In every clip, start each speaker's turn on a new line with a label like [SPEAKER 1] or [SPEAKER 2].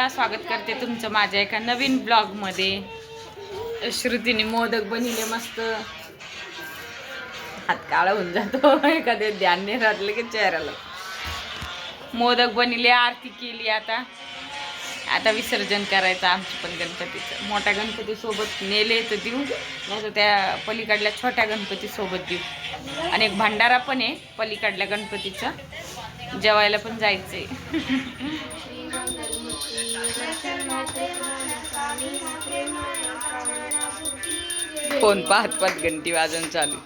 [SPEAKER 1] पूजा स्वागत करते तुमचं माझ्या एका नवीन ब्लॉगमध्ये. श्रुतीने मोदक बनवले मस्त. हात काळा होऊन जातो. एखाद्या ध्यान नाही राहतलं की चेहऱ्याला. मोदक बनवले आरती केली आता. आता विसर्जन करायचं आमचं पण गणपतीचं. मोठ्या गणपती सोबत नेले तर देऊ. नाही तर त्या पलीकडल्या छोट्या गणपती सोबत देऊ. आणि एक भांडारा पण आहे पलीकडल्या गणपतीचा. जेवायला पण जायचंय. फोन पाहत पाहत घंटी वाजून चालू.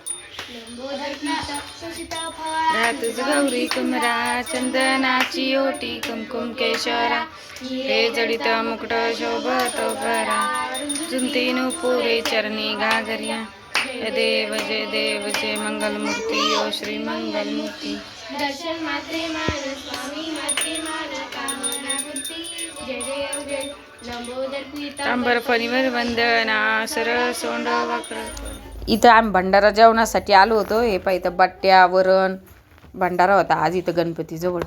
[SPEAKER 1] रातच गौरी कुमरा चंदनाची ओटी कुमकुम केशरा हे जडित मुकट शोभत परा झुंती पुरे चरणी घागरिया जय देव जय देव जय मंगलमूर्ती ओ श्री मंगलमूर्ती.
[SPEAKER 2] दर्शन मात्रे मान स्वामी मात्रे मान
[SPEAKER 1] तांबर फणीवर वंदना सर सोंड वाकड इथं आम्ही भंडारा जेवणासाठी आलो होतो. हे पाहिजे बट्ट्या वरण भंडारा होता. आज इथं गणपती जवळ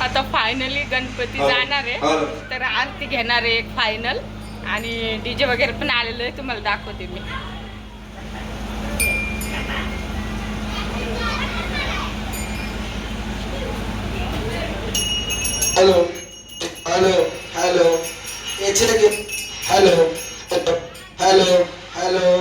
[SPEAKER 1] आता फायनली गणपती जाणार आहे. तर आरती घेणार आहे एक फायनल आणि डीजे वगैरे पण आलेलं आहे तुम्हाला दाखवते मी.
[SPEAKER 3] Hello hello hello hello hello
[SPEAKER 1] hello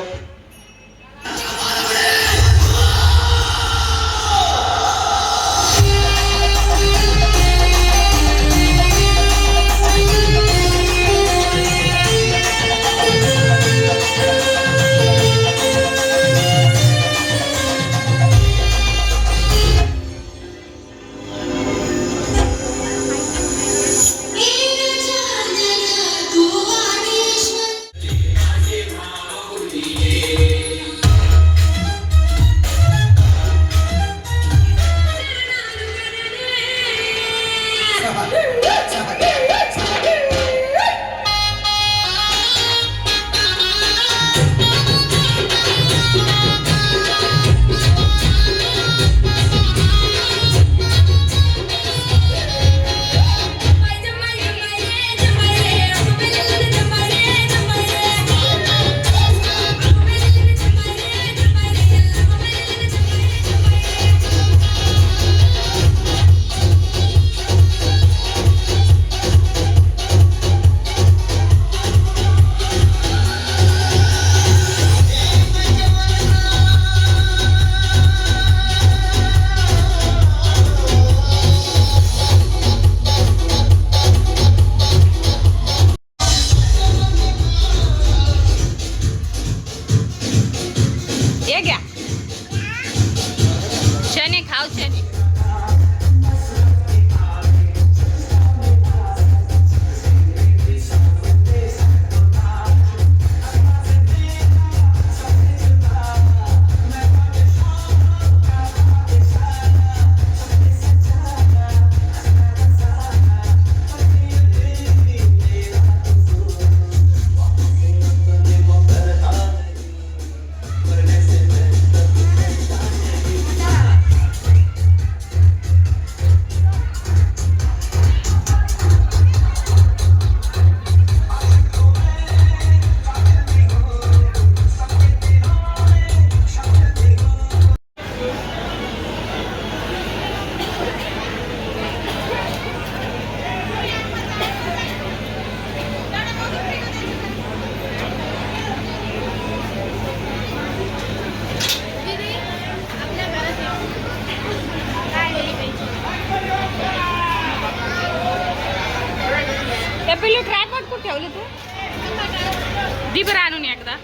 [SPEAKER 1] Thank you. ગયા ગયા ते पिल्लू ट्रायपॉड कुठे ठेवले तू? दी बरं आणून एकदा.